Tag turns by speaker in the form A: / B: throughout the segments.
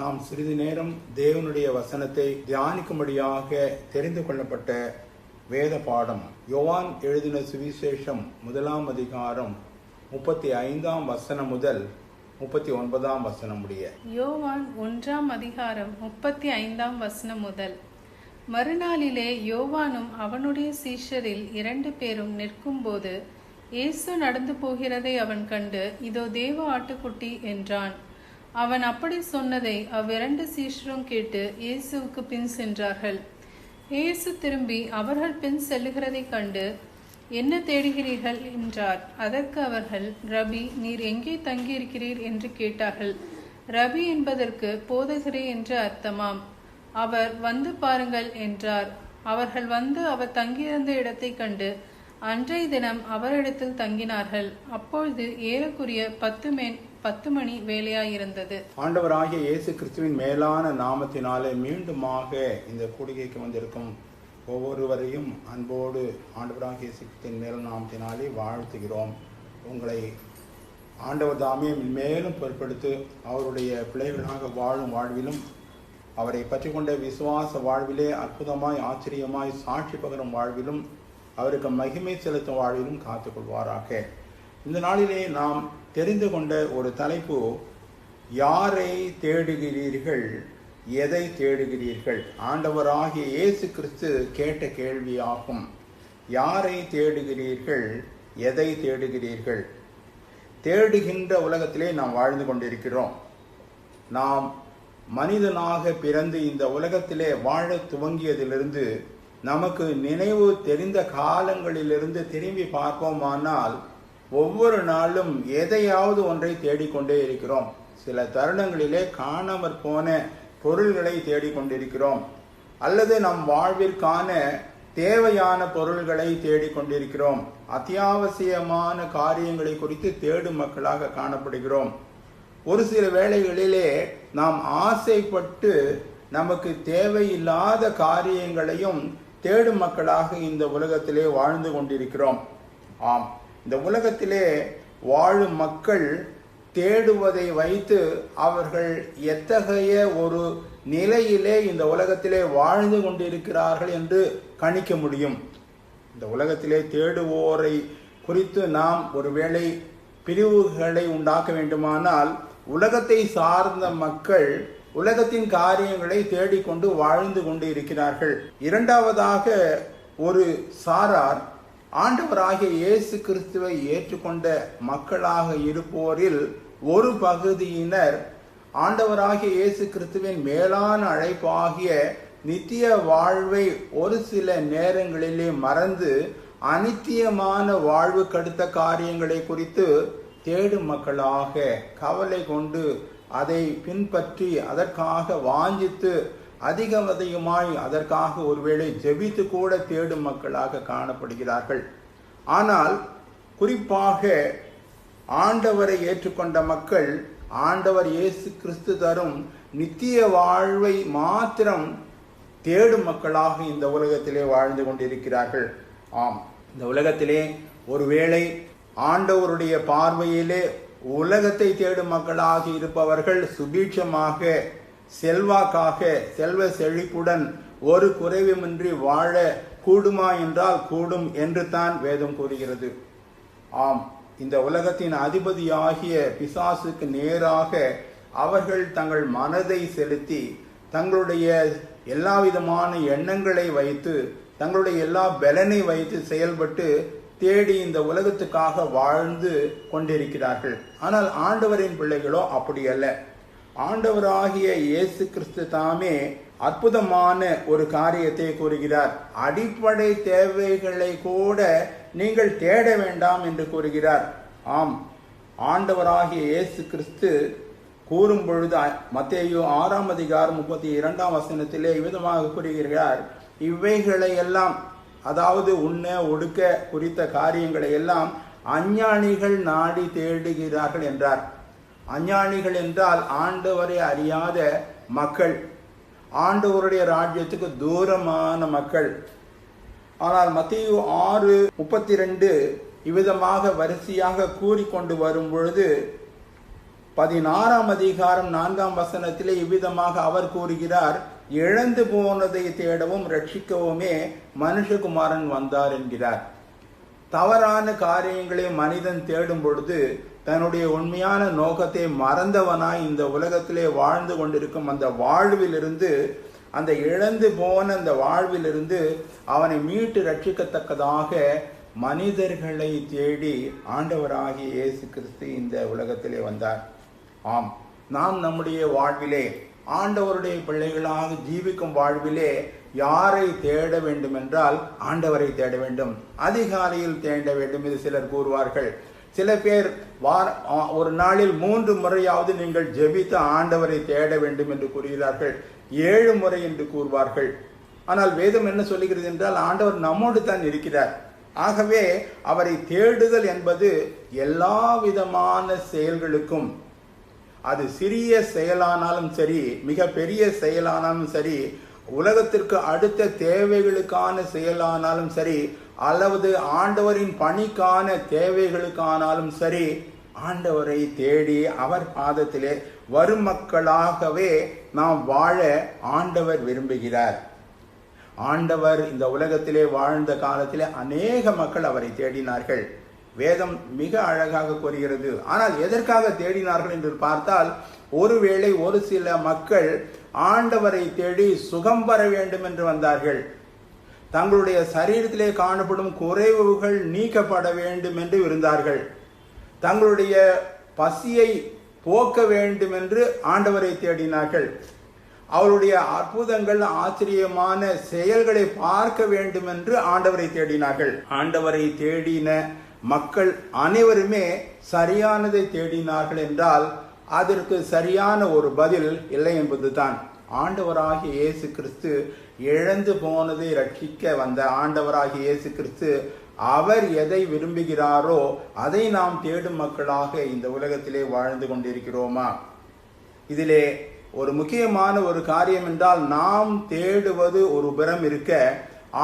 A: நாம் சிறிது நேரம் தேவனுடைய வசனத்தை தியானிக்கும்படியாக தெரிந்து கொள்ளப்பட்ட வேத பாடம். யோவான் எழுதின சுவிசேஷம் முதலாம் அதிகாரம் முப்பத்தி ஐந்தாம் வசனம் முதல் முப்பத்தி ஒன்பதாம் வசனம் உடைய
B: யோவான் ஒன்றாம் அதிகாரம் முப்பத்தி ஐந்தாம் வசனம் முதல். மறுநாளிலே யோவானும் அவனுடைய சீஷரில் இரண்டு பேரும் நிற்கும்போது இயேசு நடந்து போகிறதை அவன் கண்டு இதோ தேவ ஆட்டுக்குட்டி என்றான். அவன் அப்படி சொன்னதை அவ்விரண்டு சீஷரும் கேட்டு இயேசுவுக்கு பின் சென்றார்கள். இயேசு திரும்பி அவர்கள் பின் செல்லுகிறதைக் கண்டு என்ன தேடுகிறீர்கள்? என்றார். அதற்கு அவர்கள் ரபி நீர் எங்கே தங்கியிருக்கிறீர்? என்று கேட்டார்கள். ரபி என்பதற்கு போதகரே என்று அர்த்தமாம். அவர் வந்து பாருங்கள் என்றார். அவர்கள் வந்து அவர் தங்கியிருந்த இடத்தைக் கண்டு அன்றைய தினம் அவரிடத்தில் தங்கினார்கள். அப்பொழுது ஏறக்குரிய பத்து மேன் பத்து மணி வேலையாயிருந்தது.
A: ஆண்டவராகிய இயேசு கிறிஸ்துவின் மேலான நாமத்தினாலே மீண்டுமாக இந்த கூடுகைக்கு வந்திருக்கும் ஒவ்வொருவரையும் அன்போடு ஆண்டவராகிய இயேசு கிறிஸ்துவின் மேல் நாமத்தினாலே வாழ்த்துகிறோம். உங்களை ஆண்டவர் தாமே மேலும் பொருட்படுத்து அவருடைய பிள்ளைகளாக வாழும் வாழ்விலும் அவரை பற்றி கொண்ட விசுவாச வாழ்விலே அற்புதமாய் ஆச்சரியமாய் சாட்சி பகரும் வாழ்விலும் அவருக்கு மகிமை செலுத்தும் வாழ்விலும் காத்துக்கொள்வாராக. இந்த நாளிலே நாம் தெரிந்து கொண்ட ஒரு தலைப்பு யாரை தேடுகிறீர்கள்? எதை தேடுகிறீர்கள்? ஆண்டவராகிய இயேசு கிறிஸ்து கேட்ட கேள்வியாகும். யாரை தேடுகிறீர்கள்? எதை தேடுகிறீர்கள்? தேடுகின்ற உலகத்திலே நாம் வாழ்ந்து கொண்டிருக்கிறோம். நாம் மனிதனாக பிறந்து இந்த உலகத்திலே வாழ துவங்கியதிலிருந்து நமக்கு நினைவு தெரிந்த காலங்களிலிருந்து திரும்பி பார்ப்போமானால் ஒவ்வொரு நாளும் எதையாவது ஒன்றை தேடிக்கொண்டே இருக்கிறோம். சில தருணங்களிலே காணாமற் போன பொருள்களை தேடிக்கொண்டிருக்கிறோம். அல்லது நம் வாழ்விற்கான தேவையான பொருள்களை தேடிக்கொண்டிருக்கிறோம். அத்தியாவசியமான காரியங்களை குறித்து தேடும் மக்களாக காணப்படுகிறோம். ஒரு சில வேளைகளிலே நாம் ஆசைப்பட்டு நமக்கு தேவையில்லாத காரியங்களையும் தேடும் மக்களாக இந்த உலகத்திலே வாழ்ந்து கொண்டிருக்கிறோம். ஆம் இந்த உலகத்திலே வாழும் மக்கள் தேடுவதை வைத்து அவர்கள் எத்தகைய ஒரு நிலையிலே இந்த உலகத்திலே வாழ்ந்து கொண்டிருக்கிறார்கள் என்று கணிக்க முடியும். இந்த உலகத்திலே தேடுவோரை குறித்து நாம் ஒருவேளை பிரிவுகளை உண்டாக்க வேண்டுமானால் உலகத்தை சார்ந்த மக்கள் உலகத்தின் காரியங்களை தேடிக்கொண்டு வாழ்ந்து கொண்டு இருக்கிறார்கள். இரண்டாவதாக ஒரு சாரார் ஆண்டவராகிய இயேசு கிறிஸ்துவை ஏற்றுக்கொண்ட மக்களாக இருப்போரில் ஒரு பகுதியினர் ஆண்டவராகிய இயேசு கிறிஸ்துவின் மேலான அழைப்பாகிய நித்திய வாழ்வை ஒரு சில நேரங்களிலே மறந்து அனித்தியமான வாழ்வு கடுத்த காரியங்களை குறித்து தேடும் மக்களாக கவலை கொண்டு அதை பின்பற்றி அதற்காக வாஞ்சித்து அதிகம் அதிகமாய் அதற்காக ஒருவேளை ஜெபித்து கூட தேடும் மக்களாக காணப்படுகிறார்கள். ஆனால் குறிப்பாக ஆண்டவரை ஏற்றுக்கொண்ட மக்கள் ஆண்டவர் இயேசு கிறிஸ்து தரும் நித்திய வாழ்வை மாத்திரம் தேடும் மக்களாக இந்த உலகத்திலே வாழ்ந்து கொண்டிருக்கிறார்கள். ஆம் இந்த உலகத்திலே ஒருவேளை ஆண்டவருடைய பார்வையிலே உலகத்தை தேடும் மக்களாக இருப்பவர்கள் சுபீட்சமாக செல்வாக்காக செல்வ செழிப்புடன் ஒரு குறைவுமின்றி வாழ கூடுமா என்றால் கூடும் என்று தான் வேதம் கூறுகிறது. ஆம் இந்த உலகத்தின் அதிபதியாகிய பிசாசுக்கு நேராக அவர்கள் தங்கள் மனதை செலுத்தி தங்களுடைய எல்லா விதமான எண்ணங்களை வைத்து தங்களுடைய எல்லா பலனை வைத்து செயல்பட்டு தேடி இந்த உலகத்துக்காக வாழ்ந்து கொண்டிருக்கிறார்கள். ஆனால் ஆண்டவரின் பிள்ளைகளோ அப்படி அல்ல. ஆண்டவராகிய இயேசு கிறிஸ்து தாமே அற்புதமான ஒரு காரியத்தை கூறுகிறார். அடிப்படை தேவைகளை கூட நீங்கள் தேட வேண்டாம் என்று கூறுகிறார். ஆம் ஆண்டவராகிய இயேசு கிறிஸ்து கூறும் பொழுது மத்தேயோ ஆறாம் அதிகாரம் முப்பத்தி இரண்டாம் வசனத்திலே விதமாக கூறுகிறார். இவைகளை எல்லாம் அதாவது உண்ண ஒடுக்க குறித்த காரியங்களை எல்லாம் அஞ்ஞானிகள் நாடி தேடுகிறார்கள் என்றார். அஞ்ஞானிகள் என்றால் ஆண்டவரை அறியாத மக்கள். ஆண்டவருடைய ராஜ்யத்துக்கு தூரமான மக்கள். ஆனால் மத்திய ஆறு முப்பத்தி ரெண்டு இவ்விதமாக வரிசையாக கூறிக்கொண்டு வரும் பொழுது பதினாறாம் அதிகாரம் நான்காம் வசனத்திலே இவ்விதமாக அவர் கூறுகிறார் இழந்து போனதை தேடவும் ரட்சிக்கவுமே மனுஷகுமாரன் வந்தார் என்கிறார். தவறான காரியங்களை மனிதன் தேடும் பொழுது தன்னுடைய உண்மையான நோக்கத்தை மறந்தவனாய் இந்த உலகத்திலே வாழ்ந்து கொண்டிருக்கும் அந்த வாழ்விலிருந்து அந்த இழந்து போன அந்த வாழ்விலிருந்து அவனை மீட்டு ரட்சிக்கத்தக்கதாக மனிதர்களை தேடி ஆண்டவராகிய இயேசு கிறிஸ்து இந்த உலகத்திலே வந்தார். ஆம் நாம் நம்முடைய வாழ்விலே ஆண்டவருடைய பிள்ளைகளாக ஜீவிக்கும் வாழ்விலே யாரை தேட வேண்டும் என்றால் ஆண்டவரை தேட வேண்டும். அதிகாலையில் தேட வேண்டும் என்று சிலர் கூறுவார்கள். சில பேர் வார ஒரு நாளில் மூன்று முறையாவது நீங்கள் ஜெபித்து ஆண்டவரை தேட வேண்டும் என்று கூறுகிறார்கள். ஏழு முறை என்று கூறுவார்கள். ஆனால் வேதம் என்ன சொல்லுகிறது என்றால் ஆண்டவர் நம்மோடு தான் இருக்கிறார். ஆகவே அவரை தேடுதல் என்பது எல்லா விதமான செயல்களுக்கும் அது சிறிய செயலானாலும் சரி மிக பெரிய செயலானாலும் சரி உலகத்திற்கு அடுத்த தேவைகளுக்கான செயலானாலும் சரி அல்லது ஆண்டவரின் பணிக்கான தேவைகளுக்கானாலும் சரி ஆண்டவரை தேடி அவர் பாதத்திலே வரும் மக்களாகவே நாம் வாழ ஆண்டவர் விரும்புகிறார். ஆண்டவர் இந்த உலகத்திலே வாழ்ந்த காலத்திலே அநேக மக்கள் அவரை தேடினார்கள். வேதம் மிக அழகாக கூறுகிறது. ஆனால் எதற்காக தேடினார்கள் என்று பார்த்தால் ஒருவேளை ஒரு சில மக்கள் ஆண்டவரை தேடி சுகம் பெற வேண்டும் என்று வந்தார்கள். தங்களுடைய சரீரத்திலே காணப்படும் குறைவுகள் நீக்கப்பட வேண்டும் என்று இருந்தார்கள். தங்களுடைய பசியை போக்க வேண்டும் என்று ஆண்டவரை தேடினார்கள். அவருடைய அற்புதங்கள் ஆச்சரியமான செயல்களை பார்க்க வேண்டும் என்று ஆண்டவரை தேடினார்கள். ஆண்டவரை தேடின மக்கள் அனைவருமே சரியானதை தேடினார்கள் என்றால் அதற்கு சரியான ஒரு பதில் இல்லை என்பதுதான். ஆண்டவராகிய இயேசு கிறிஸ்து இழந்து போனதை ரட்சிக்க வந்த ஆண்டவராகிய இயேசு கிறிஸ்து அவர் எதை விரும்புகிறாரோ அதை நாம் தேடும் மக்களாக இந்த உலகத்திலே வாழ்ந்து கொண்டிருக்கிறோமா? இதிலே ஒரு முக்கியமான ஒரு காரியம் என்றால் நாம் தேடுவது ஒரு புறம் இருக்க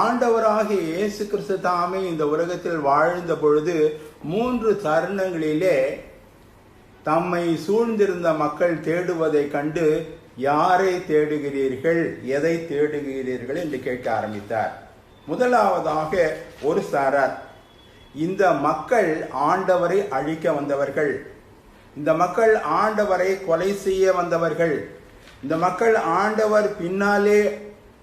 A: ஆண்டவராகிய இயேசு கிறிஸ்து தாமே இந்த உலகத்தில் வாழ்ந்த பொழுது மூன்று தருணங்களிலே தம்மை சூழ்ந்திருந்த மக்கள் தேடுவதை கண்டு யாரை தேடுகிறீர்கள் எதை தேடுகிறீர்கள் என்று கேட்க ஆரம்பித்தார். முதலாவதாக ஒரு சாரார் இந்த மக்கள் ஆண்டவரை அழிக்க வந்தவர்கள் இந்த மக்கள் ஆண்டவரை கொலை செய்ய வந்தவர்கள் இந்த மக்கள் ஆண்டவர் பின்னாலே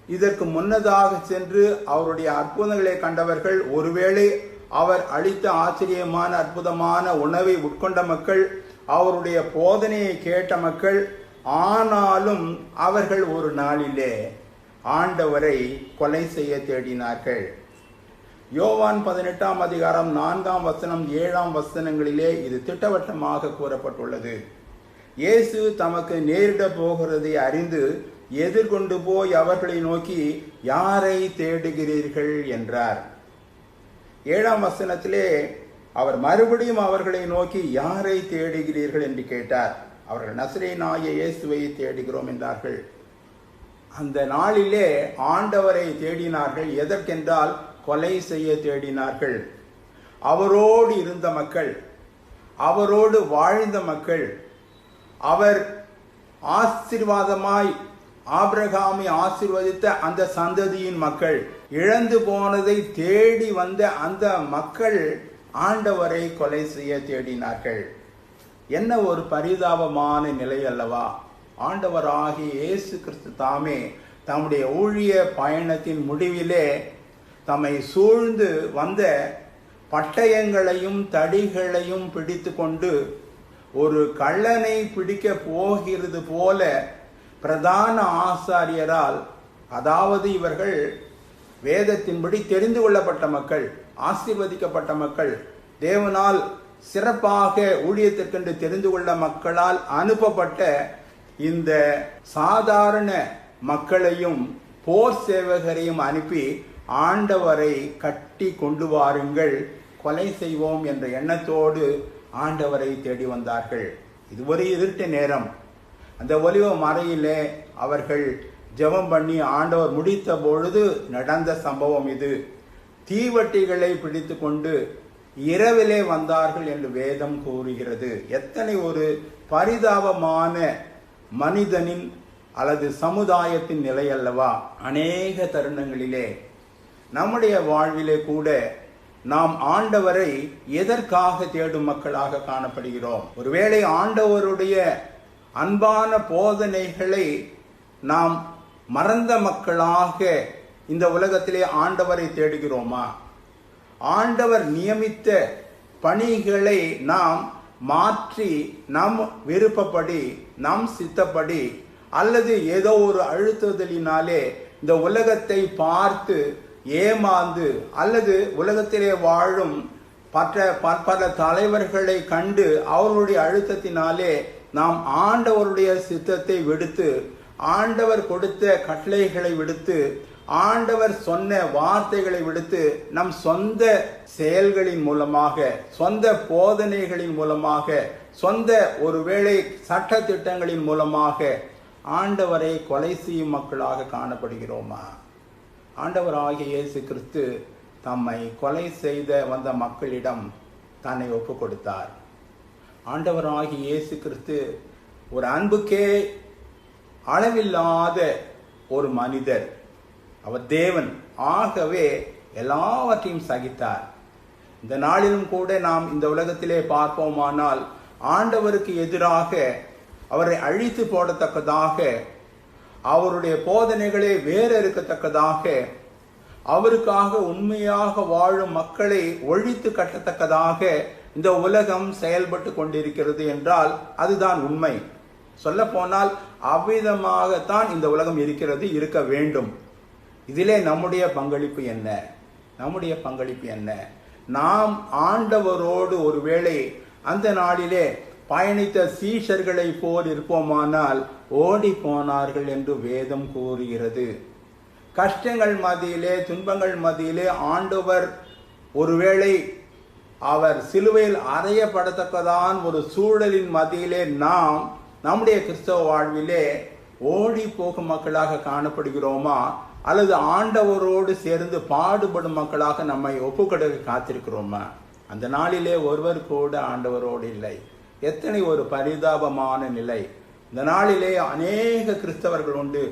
A: இதற்கு முன்னதாக சென்று அவருடைய அற்புதங்களை கண்டவர்கள் ஒருவேளை அவர் அளித்த ஆச்சரியமான அற்புதமான உணவை உட்கொண்ட மக்கள் அவருடைய போதனையை கேட்ட மக்கள் ஆனாலும் அவர்கள் ஒரு நாளிலே ஆண்டவரை கொலை செய்ய தேடினார்கள். யோவான் பதினெட்டாம் அதிகாரம் நான்காம் வசனம் ஏழாம் வசனங்களிலே இது திட்டவட்டமாக கூறப்பட்டுள்ளது. இயேசு தமக்கு நேரிட போகிறதை அறிந்து எதிர்கொண்டு போய் அவர்களை நோக்கி யாரை தேடுகிறீர்கள்? என்றார். ஏழாம் வசனத்திலே அவர் மறுபடியும் அவர்களை நோக்கி யாரை தேடுகிறீர்கள்? என்று கேட்டார். அவர்கள் நசரே நாய இயேசுவை தேடுகிறோம் என்றார்கள். அந்த நாளிலே ஆண்டவரை தேடினார்கள். எதற்கென்றால் கொலை செய்ய தேடினார்கள். அவரோடு இருந்த மக்கள் அவரோடு வாழ்ந்த மக்கள் அவர் ஆசீர்வாதமாய் ஆபிரகாமை ஆசிர்வதித்த அந்த சந்ததியின் மக்கள் இழந்து போனதை தேடி வந்த அந்த மக்கள் ஆண்டவரை கொலை செய்ய தேடினார்கள். என்ன ஒரு பரிதாபமான நிலை அல்லவா? ஆண்டவராகிய இயேசு கிறிஸ்து தாமே தம்முடைய ஊழிய பயணத்தின் முடிவிலே தம்மை சூழ்ந்து வந்த பட்டயங்களையும் தடிகளையும் பிடித்து கொண்டு ஒரு கள்ளனை பிடிக்க போகிறது போல பிரதான ஆசாரியரால் அதாவது இவர்கள் வேதத்தின்படி தெரிந்து கொள்ளப்பட்ட மக்கள் ஆசீர்வதிக்கப்பட்ட மக்கள் தேவனால் சிறப்பாக ஊழியத்திற்கென்று தெரிந்து கொள்ள மக்களால் அனுப்பப்பட்ட இந்த சாதாரண மக்களையும் போர் சேவகரையும் அனுப்பி ஆண்டவரை கட்டி கொண்டு வாருங்கள் கொலை செய்வோம் என்ற எண்ணத்தோடு ஆண்டவரை தேடி வந்தார்கள். இது ஒரு இருட்டு நேரம். அந்த ஒலிவ மறையிலே அவர்கள் ஜெபம் பண்ணி ஆண்டவர் முடித்த பொழுது நடந்த சம்பவம் இது. தீவட்டிகளை பிடித்து கொண்டு இரவிலே வந்தார்கள் என்று வேதம் கூறுகிறது. எத்தனை ஒரு பரிதாபமான மனிதனின் அல்லது சமுதாயத்தின் நிலை அல்லவா? அநேக தருணங்களிலே. நம்முடைய வாழ்விலே கூட நாம் ஆண்டவரை எதற்காக தேடும் மக்களாக காணப்படுகிறோம்? ஒருவேளை ஆண்டவருடைய அன்பான போதனைகளை நாம் மறந்த மக்களாக இந்த உலகத்திலே ஆண்டவரை தேடுகிறோமா? ஆண்டவர் நியமித்த பணிகளை நாம் மாற்றி நம் விருப்பப்படி நம் சித்தப்படி அல்லது ஏதோ ஒரு அழுத்துதலினாலே இந்த உலகத்தை பார்த்து ஏமாந்து அல்லது உலகத்திலே வாழும் பற்ற பற்பல தலைவர்களை கண்டு அவர்களுடைய அழுத்தத்தினாலே நாம் ஆண்டவருடைய சித்தத்தை விடுத்து ஆண்டவர் கொடுத்த கட்டளைகளை விடுத்து ஆண்டவர் சொன்ன வார்த்தைகளை விடுத்து நம் சொந்த செயல்களின் மூலமாக சொந்த போதனைகளின் மூலமாக சொந்த ஒருவேளை சட்ட திட்டங்களின் மூலமாக ஆண்டவரை கொலை செய்யும் மக்களாக காணப்படுகிறோமா? ஆண்டவராகிய இயேசு கிறிஸ்து தம்மை கொலை செய்த வந்த மக்களிடம் தன்னை ஒப்பு கொடுத்தார். ஆண்டவராகிய இயேசு கிறிஸ்து ஒரு அன்புக்கே அளவில்லாத ஒரு மனிதர். அவர் தேவன். ஆகவே எல்லாவற்றையும் சகித்தார். இந்த நாளிலும் கூட நாம் இந்த உலகத்திலே பார்ப்போமானால் ஆண்டவருக்கு எதிராக அவரை அழித்து போடத்தக்கதாக அவருடைய போதனைகளே வேற இருக்கத்தக்கதாக அவருக்காக உண்மையாக வாழும் மக்களை ஒழித்து கட்டத்தக்கதாக இந்த உலகம் செயல்பட்டு கொண்டிருக்கிறது என்றால் அதுதான் உண்மை. சொல்ல போனால் அவ்விதமாகத்தான் இந்த உலகம் இருக்கிறது இருக்க வேண்டும். இதிலே நம்முடைய பங்களிப்பு என்ன? நம்முடைய பங்களிப்பு என்ன? நாம் ஆண்டவரோடு ஒருவேளை அந்த நாளிலே பயணித்த சீஷர்களை போல் இருப்போமானால் ஓடி போனார்கள் என்று வேதம் கூறுகிறது. கஷ்டங்கள் மத்தியிலே துன்பங்கள் மத்தியிலே ஆண்டவர் ஒருவேளை அவர் சிலுவையில் அறையப்படத்தக்கதான் ஒரு சூழலின் மத்தியிலே நாம் நம்முடைய கிறிஸ்தவ வாழ்விலே ஓடி போகும் மக்களாக காணப்படுகிறோமா? அல்லது ஆண்டவரோடு சேர்ந்து பாடுபடும் மக்களாக நம்மை ஒப்புக்கொடுக்க காத்திருக்கிறோமா? அந்த நாளிலே ஒருவர் கூட ஆண்டவரோடு இல்லை. எத்தனை ஒரு பரிதாபமான நிலை. இந்த நாளிலே அநேக கிறிஸ்தவர்கள் உண்டு.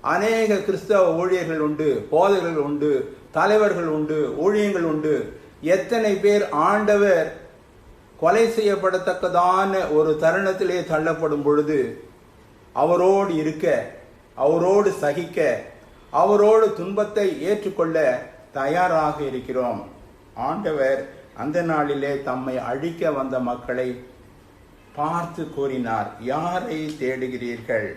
A: அநேக கிறிஸ்தவ ஊழியர்கள் உண்டு போதகர்கள் உண்டு தலைவர்கள் உண்டு ஊழியங்கள் உண்டு. எத்தனை பேர் ஆண்டவர் கொலை செய்யப்படத்தக்கதான ஒரு தருணத்திலே தள்ளப்படும் பொழுது அவரோடு இருக்க அவரோடு சகிக்க அவரோடு துன்பத்தை ஏற்றுக்கொள்ள தயாராக இருக்கிறோம். ஆண்டவர் அந்த நாளிலே தம்மை அழிக்க வந்த மக்களை பார்த்து கூறினார். யாரை தேடுகிறீர்கள்?